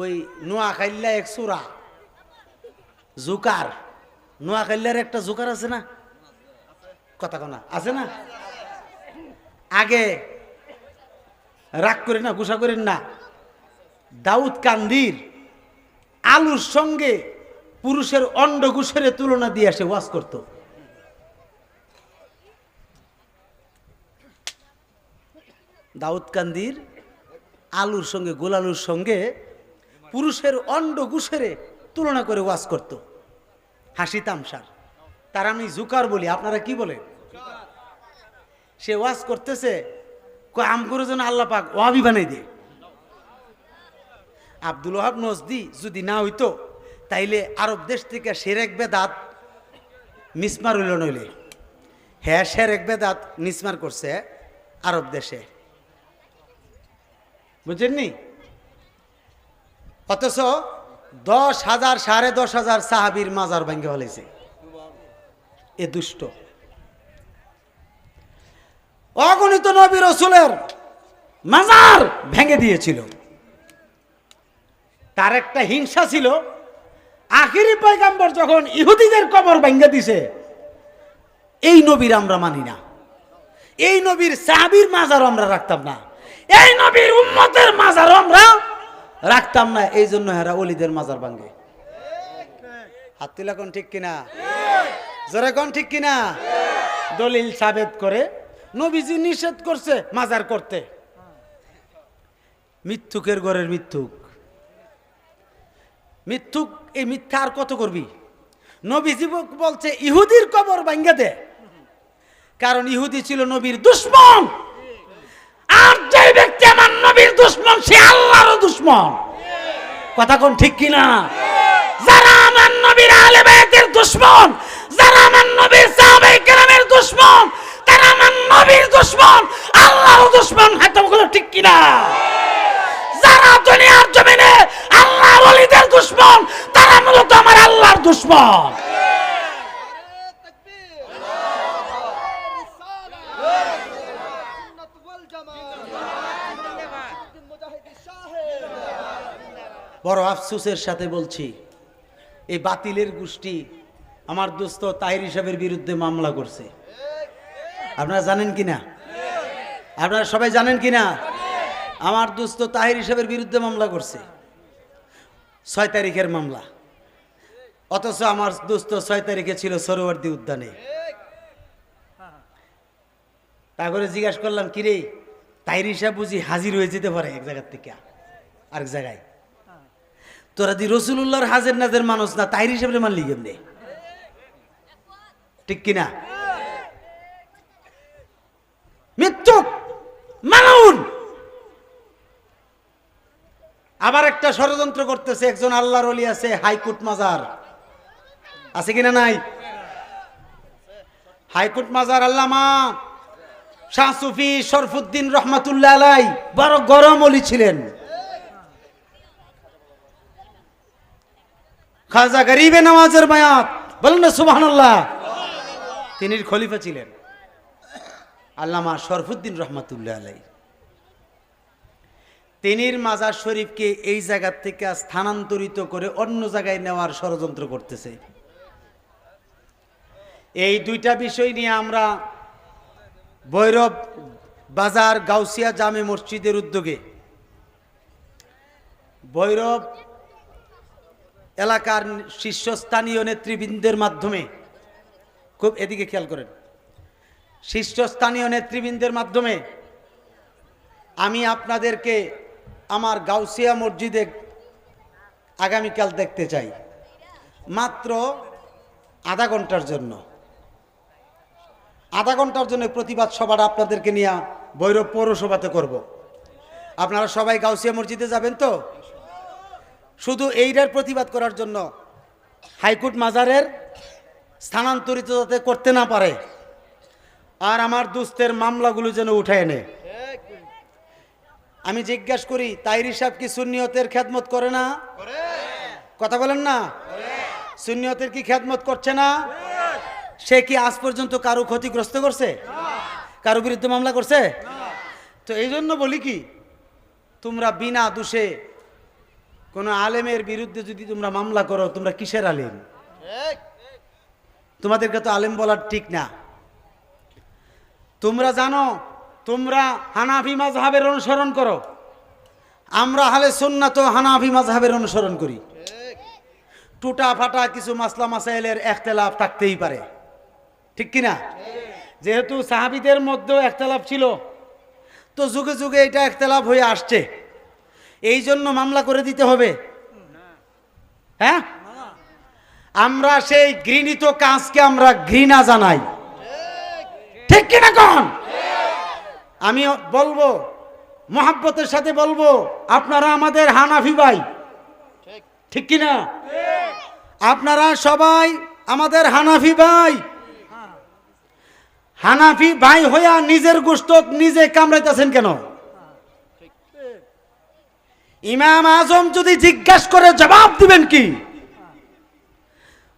ওই নোয়া নোয়াখাইল্লা এক সুরা। জুকার। নোয়াখাইল্লার একটা জুকার আছে না? কথা কনা, আছে না? আগে রাগ করেন না, গুসা করেন না। দাউদ কান্দির আলুর সঙ্গে পুরুষের অন্ড গুসের তুলনা দিয়ে আসে ওয়াজ করত। দাউদ কান্দির আলুর সঙ্গে, গোলালুর সঙ্গে পুরুষের অন্ড গুসেরে তুলনা করে ওয়াজ করত। হাসি তামসার। তার আমি জুকার বলি, আপনারা কি বলেন? সে ওয়াজ করতেছে আম করে যেন আল্লাহ পাক ওয়াবি বানাই দে। আব্দুল ওহাব নজদি যদি না হইতো, তাইলে আরব দেশ থেকে সের সেরেক বেদাত মিসমার হইল নইলে। হ্যাঁ সের সেরেক বেদাত মিসমার করছে আরব দেশে। বুঝেননি? অথচ দশ হাজার, সাড়ে দশ হাজার সাহাবির মাজার ভাঙ্গে ফেলেছে। এ দুষ্ট। অগণিত নবী রসুলের মাজার ভেঙে দিয়েছিল। তার একটা হিংসা ছিল, আখিরি পয়গাম্বর যখন ইহুদিদের কবর ভেঙে দিছে, এই নবীর আমরা মানি না। এই নবীর সাহাবির মাজার আমরা রাখতাম না। এই নবীর উম্মতের মাজার আমরা রাখতাম না, এই জন্য হেরা অলিদের মাজার ভাঙ্গে। হাত কোন ঠিক কিনা? জোরে কোন ঠিক কিনা? দলিল সাবেদ করে নবীজি নিষেধ করছে মাজার করতে। মিথ্যুকের ঘরের মিথ্যুক। মিথ্যুক, এই মিথ্যা আর কত করবি? নবীজি বলছে, ইহুদির কবর ভাঙ্গে দে। কারণ ইহুদি ছিল নবীর দুশ্মন আর যে ব্যক্তি আমার নবীর দুশ্মন, সে আল্লাহরও দুশ্মন। কথা কোন ঠিক কিনা? যারা আমার নবীর আলে বায়াতের দুশ্মন, যারা আমার নবীর সাহাবায়ে কেরামের দুশ্মন, তারা আমার নবীর দুশ্মন আল্লাহর দুশ্মন, হাতে বলো ঠিক কিনা? যারা দুনিয়ার জমিনে আল্লাহর ওলিদের দুশ্মন, তারা মূলত আমার আল্লাহর দুশ্মন। বড় আফসোসের সাথে বলছি, এই বাতিলের গোষ্ঠী আমার দোস্ত তাহির হিসাবের বিরুদ্ধে মামলা করছে। আপনারা জানেন কি না আপনারা সবাই জানেন কি না আমার দোস্ত তাহির হিসাবের বিরুদ্ধে মামলা করছে। ছয় তারিখের মামলা। অথচ আমার দোস্ত ছয় তারিখে ছিল সরোবর্দী উদ্যানে। তারপরে জিজ্ঞাসা করলাম, কিরে, তাহির হিসাব বুঝি হাজির হয়ে যেতে পারে এক জায়গার থেকে, আরেক জায়গায়? তোরা দি রসুল্লাহর হাজের নাজের মানুষ না, তাহির হিসেবে মানলি কেমনে? ঠিক কিনা? মৃত্যু মানুন আবার একটা ষড়যন্ত্র করতেছে, একজন আল্লাহর অলি আছে, হাইকোর্ট মাজার। আছে কিনা নাই? হাইকোর্ট মাজার, আল্লামা শাহ সুফি শরফুদ্দিন রহমাতুল্লাহ আলাই বড় গরম অলি ছিলেন। খাজা গরিবে নামাজের মায়াত বলেন না সুবাহ তিনি খলিফা ছিলেন। আল্লামা শরফুদ্দিন রহমাতুল্লাহ আলাই তিনির মাজার শরীফকে এই জায়গা থেকে স্থানান্তরিত করে অন্য জায়গায় নেওয়ার ষড়যন্ত্র করতেছে। এই দুইটা বিষয় নিয়ে আমরা ভৈরব বাজার গাউসিয়া জামে মসজিদের উদ্যোগে ভৈরব এলাকার শীর্ষস্থানীয় নেতৃবৃন্দের মাধ্যমে, খুব এদিকে খেয়াল করেন, শীর্ষস্থানীয় নেতৃবৃন্দের মাধ্যমে আমি আপনাদেরকে আমার গাউসিয়া মসজিদে আগামীকাল দেখতে চাই। মাত্র আধা ঘণ্টার জন্য। আধা ঘণ্টার জন্য প্রতিবাদ সভাটা আপনাদেরকে নিয়ে ভৈরব পৌরসভাতে করব। আপনারা সবাই গাউসিয়া মসজিদে যাবেন তো? শুধু এইটার প্রতিবাদ করার জন্য হাইকোর্ট মাজারের স্থানান্তরিত যাতে করতে না পারে, আর আমার দুস্তের মামলাগুলো যেন উঠে এনে। আমি জিজ্ঞাস করি, তাইরি সাহেব কি সুন্নিয়তের খেদমত করে না? কথা বলেন না? সুন্নিয়তের কি খেদমত করছে না? সে কি আজ পর্যন্ত কারও ক্ষতিগ্রস্ত করছে? কারও বিরুদ্ধে মামলা করছে? তো এই জন্য বলি কি, তোমরা বিনা দোষে কোনো আলেমের বিরুদ্ধে যদি তোমরা মামলা করো তোমরা কিসের আলেম? তোমাদেরকে তো আলেম বলার ঠিক না। তোমরা জানো তোমরা হানাফি মাজহাবের অনুসরণ করো। আমরা হালে সুন্নাত হানাফি মাজহাবের অনুসরণ করি। টুটা ফাটা কিছু মাসলা মাসাইলের একতেলাফ থাকতেই পারে। ঠিক কিনা? যেহেতু সাহাবিদের মধ্যেও একতেলাফ ছিল তো যুগে যুগে এটা একতেলাফ হয়ে আসছে। এই জন্য মামলা করে দিতে হবে। হ্যাঁ? আমরা সেই ঘৃণিত কাজকে আমরা ঘৃণা জানাই। ঠিক কিনা কন? আমি বলব, মহাব্বতের সাথে বলব, আপনারা আমাদের হানাফি ভাই। ঠিক কিনা? আপনারা সবাই আমাদের হানাফি ভাই। হানাফি ভাই হইয়া নিজের গোষ্ঠ নিজে কামড়াইতেছেন কেন? ইমাম আজম যদি জিজ্ঞাসা করে জবাব দিবেন কি?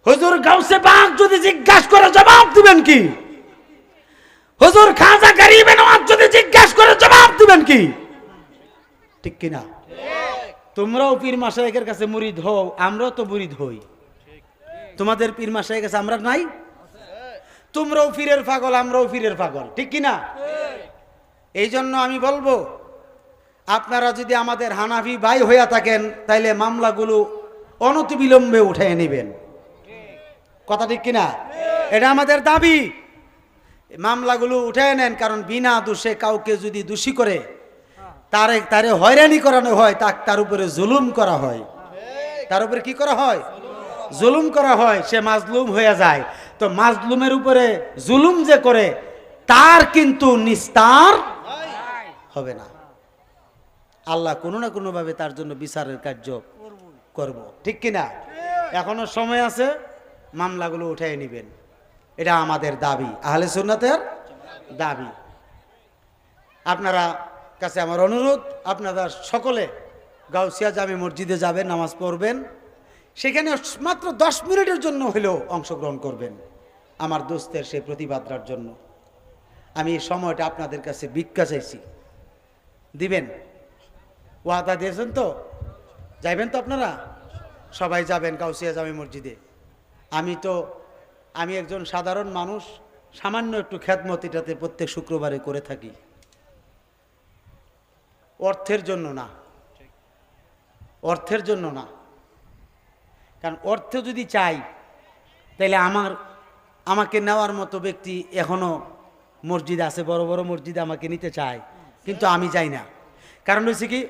হুজুর গাউসে বাগ যদি জিজ্ঞাসা করে জবাব দিবেন কি? হুজুর খাজা গরিবে নওয়াজ যদি জিজ্ঞাসা করে জবাব দিবেন কি? ঠিক কিনা? তোমরাও পীর মাসায়েকের কাছে মুরিদ হও আমরাও তো মুরিদ হই। তোমাদের পীর মাসায়ের কাছে আমরা নাই? তোমরাও পীরের পাগল আমরাও পীরের পাগল ঠিক কি না এই জন্য আমি বলব আপনারা যদি আমাদের হানাফি ভাই হইয়া থাকেন, তাইলে মামলাগুলো অনতিবিলম্বে উঠিয়ে নেবেন। কথা ঠিক কিনা? এটা আমাদের দাবি। মামলাগুলো উঠে নেন, কারণ বিনা দোষে কাউকে যদি দোষী করে, তারে তারে হয়রানি করানো হয় তা তার উপরে জুলুম করা হয়। তার উপরে কি করা হয়? জুলুম করা হয়, সে মাজলুম হয়ে যায়। তো মাজলুমের উপরে জুলুম যে করে, তার কিন্তু নিস্তার হবে না। আল্লাহ কোনো না কোনোভাবে তার জন্য বিচারের কার্য করব। ঠিক কিনা? এখনও সময় আছে, মামলাগুলো উঠিয়ে নেবেন। এটা আমাদের দাবি, আহলে সুন্নাতের দাবি। আপনারা কাছে আমার অনুরোধ, আপনারা সকলে গাউসিয়া জামে মসজিদে যাবেন, নামাজ পড়বেন। সেখানে মাত্র দশ মিনিটের জন্য হলেও অংশগ্রহণ করবেন আমার দোস্তের সেই প্রতিবাদটার জন্য। আমি এই সময়টা আপনাদের কাছে ভিক্ষা চাইছি। দিবেন? ওয়াদা দিয়েছেন তো? যাইবেন তো আপনারা? সবাই যাবেন কাউসিয়া জামে মসজিদে। আমি তো, আমি একজন সাধারণ মানুষ, সামান্য একটু খ্যাতমত এটাতে প্রত্যেক শুক্রবারে করে থাকি। অর্থের জন্য না। অর্থের জন্য না। কারণ অর্থ যদি চাই তাহলে আমার, আমাকে নেওয়ার মতো ব্যক্তি এখনও মসজিদ আছে, বড় বড় মসজিদ আমাকে নিতে চায়। কিন্তু আমি যাই না। কারণ হচ্ছে কি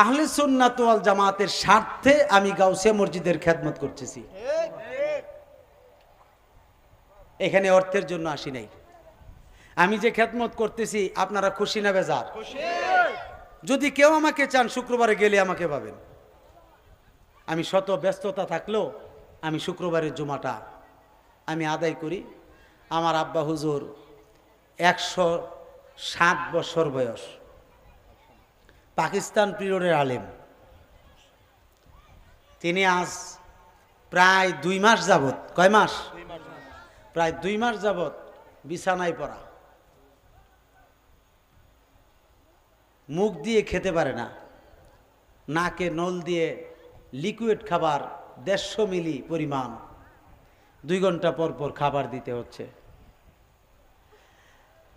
আহলে সুন্নাত ওয়াল জামাতের স্বার্থে আমি গাউসিয়া মসজিদের খেদমত করতেছি। এখানে অর্থের জন্য আসি নাই। আমি যে খেদমত করতেছি, আপনারা খুশি না বেজার? যদি কেউ আমাকে চান, শুক্রবারে গেলে আমাকে পাবেন। আমি শত ব্যস্ততা থাকলেও আমি শুক্রবারের জুমাটা আমি আদায় করি। আমার আব্বা হুজুর একশো সাত বছর বয়স। পাকিস্তান পিরিয়ডের আলেম। তিনি আজ প্রায় দুই মাস যাবত কয় মাস? প্রায় দুই মাস যাবত বিছানায় পড়া। মুখ দিয়ে খেতে পারে না। নাকে নল দিয়ে লিকুইড খাবার দেড়শো মিলি পরিমাণ। দুই ঘণ্টা পর পর খাবার দিতে হচ্ছে।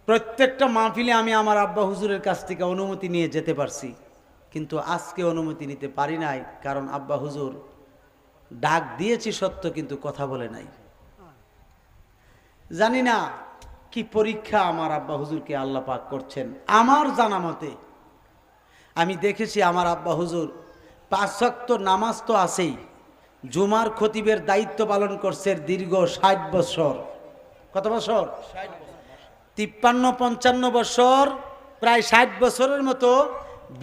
প্রত্যেকটা মাহফিলে আমি আমার আব্বা হুজুরের কাছ থেকে অনুমতি নিয়ে যেতে পারছি। কিন্তু আজকে অনুমতি নিতে পারি নাই, কারণ আব্বা হুজুর ডাক দিয়েছি সত্য, কিন্তু কথা বলে নাই। জানি না কি পরীক্ষা আমার আব্বা হুজুরকে আল্লাহ পাক করছেন। আমার জানা মতে, আমি দেখেছি আমার আব্বা হুজুর পাঁচশক্ত নামাজ তো আছেই, জুমার খতিবের দায়িত্ব পালন করছে দীর্ঘ ষাট বছর। কত বছর। তিপ্পান্ন, পঞ্চান্ন বছর, প্রায় ষাট বছরের মতো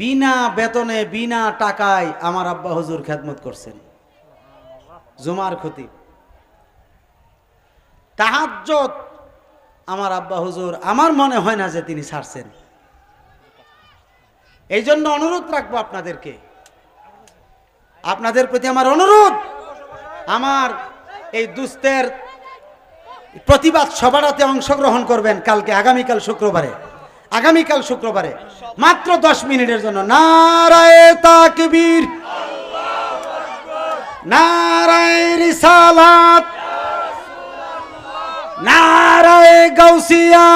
বিনা বেতনে, বিনা টাকায় আমার আব্বা হুজুর খেদমত করছেন। জুমার ক্ষতি তাহাজ্জত আমার আব্বা হুজুর, আমার মনে হয় না যে তিনি ছাড়ছেন। এই জন্য অনুরোধ রাখব আপনাদেরকে। আপনাদের প্রতি আমার অনুরোধ। আমার এই দুস্তের প্রতিবাদ সভাটাতে অংশগ্রহণ করবেন কালকে, আগামীকাল শুক্রবারে। আগামীকাল শুক্রবারে। মাত্র দশ মিনিটের জন্য। নারায় তাকবীর। নারায় রিসালাত। নারায় গাউসিয়া।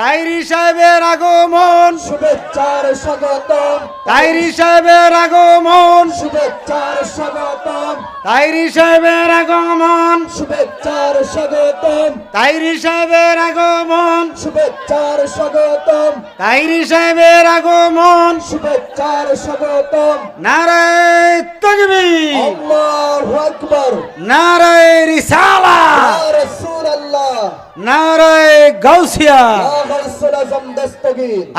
তাইরি সাহেবের আগমন। শুভেচ্ছার স্বাগতম তাইরি সাহেবের আগমন। শুভেচ্ছার স্বাগতম তাইরি সাহেবের আগমন। শুভেচ্ছার স্বাগতম তাইরি সাহেবের আগমন। শুভেচ্ছার স্বাগতম তাইরি সাহেবের আগমন। শুভেচ্ছার স্বাগতম নারায় তকবীর। আল্লাহু আকবার। নারায় রিসালা। নারায় গাউসিয়া।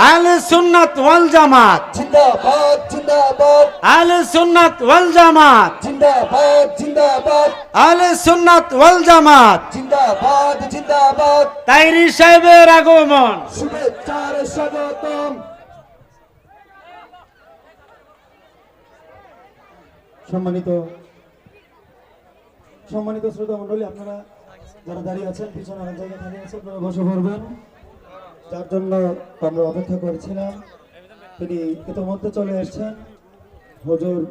আহলে সুন্নাত ওয়াল জামাত। জিন্দাবাদ জিন্দাবাদ। আহলে সুন্নাত ওয়াল জামাত। জিন্দাবাদ জিন্দাবাদ। আহলে সুন্নাত ওয়াল জামাত। জিন্দাবাদ জিন্দাবাদ। তাইরি সাহেবের আগমন। শুভেচ্ছার স্বাগতম। সম্মানিত সম্মানিত শ্রোতা মন্ডলী আপনারা যারা দাঁড়িয়ে আছেন, পিছনে অনেক জায়গায় দাঁড়িয়ে আছেন, আপনারা বসে পড়বেন। যার জন্য আমরা অপেক্ষা করেছিলাম। তিনি ইতিমধ্যে চলে এসেছেন। হজুর,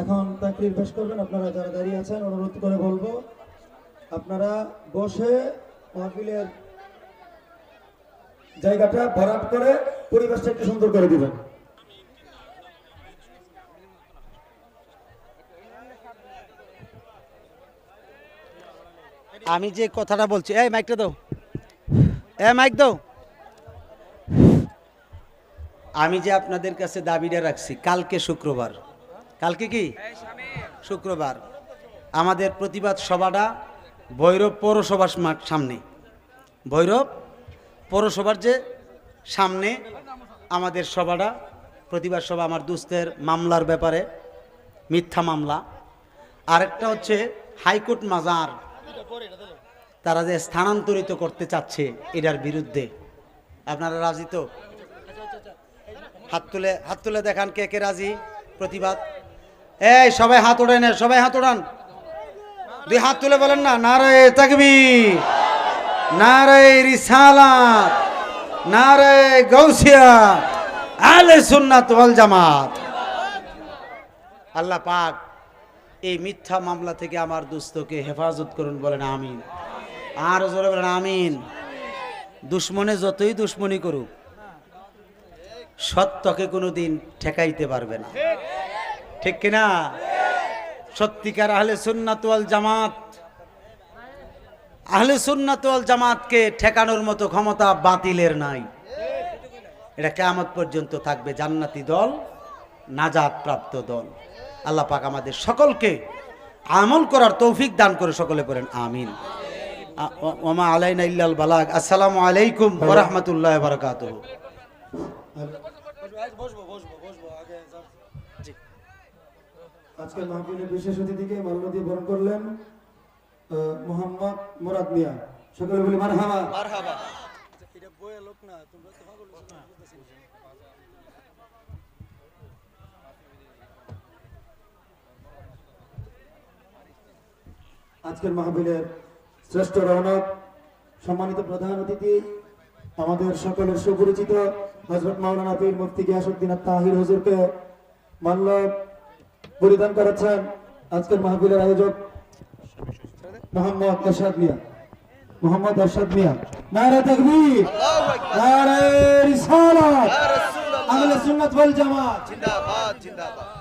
এখন তাকরির পেশ করবেন। আপনারা যারা দাঁড়িয়ে আছেন, অনুরোধ করে বলব, আপনারা বসে মাহফিলের জায়গাটা ভরাট করে পরিবেশটা একটু সুন্দর করে দিবেন। আমি যে কথাটা বলছি, এই মাইকটা দাও। এ মাইক দাও। আমি যে আপনাদের কাছে দাবিটা রাখছি, কালকে শুক্রবার। কালকে কি? শুক্রবার। আমাদের প্রতিবাদ সভাটা ভৈরব পৌরসভার সামনে। ভৈরব পৌরসভার যে সামনে আমাদের সভাটা, প্রতিবাদ সভা আমার দুস্থের মামলার ব্যাপারে, মিথ্যা মামলা। আরেকটা হচ্ছে হাইকোর্ট মাজার। তারা যে স্থানান্তরিত করতে চাচ্ছে এটার বিরুদ্ধে। আপনারা রাজি তো? হাত তুলে হাত তুলে দেখান কে কে রাজি? প্রতিবাদ। এই, সবাই হাত ওড়ান সবাই হাত ওড়ান দুই হাত তুলে বলেন না নারায় তাকবি নারায় রিসালাত নারায় গৌসিয়া আলে সুন্নাত ওয়াল জামাত। আল্লাহ পাক এই মিথ্যা মামলা থেকে আমার দুস্থকে হেফাজত করুন বলেন আমিন। আর জোরে বলেন আমিন। দুশ্মনে যতই দুশ্মনী করুক, সত্যকে কোনো দিন ঠেকাইতে পারবে না। ঠিক কিনা? সত্যিকার আহলে সুন্নাত ওয়াল জামাত, আহলে সুন্নাত ওয়াল জামাতকে ঠেকানোর মতো ক্ষমতা বাতিলের নাই। এটা কেয়ামত পর্যন্ত থাকবে জান্নাতি দল নাজাত প্রাপ্ত দল। আল্লাহ পাক আমাদের সকলকে আমল করার তৌফিক দান করে সকলে পড়েন আমিন। ওমা আলাইনা ইল্লাল বালাগ। আসসালামু আলাইকুম ওয়া রাহমাতুল্লাহি ওয়া বারাকাতুহু। আজকের মাহফিলের বিশেষ অতিথিকে দিয়ে বরণ করলেন মোহাম্মদ মুরাদ মিয়া। সকলে বলি মারহাবা। আজকের মাহফিলের শ্রেষ্ঠ রৌনক সম্মানিত প্রধান অতিথি আমাদের সকলের সুপরিচিত হজরত মাওলানা পীর মুফতি গিয়াসুদ্দিন তাহির হুজুরকে মাল্য পরিধান করাচ্ছেন আজকের মাহফিলের আয়োজক মোহাম্মদ এরশাদ মিয়া। মোহাম্মদ এরশাদ মিয়া। নারে তাকবীর। নারে রিসালাত। আহলে সুন্নাত ওয়াল জামাত। জিন্দাবাদ জিন্দাবাদ।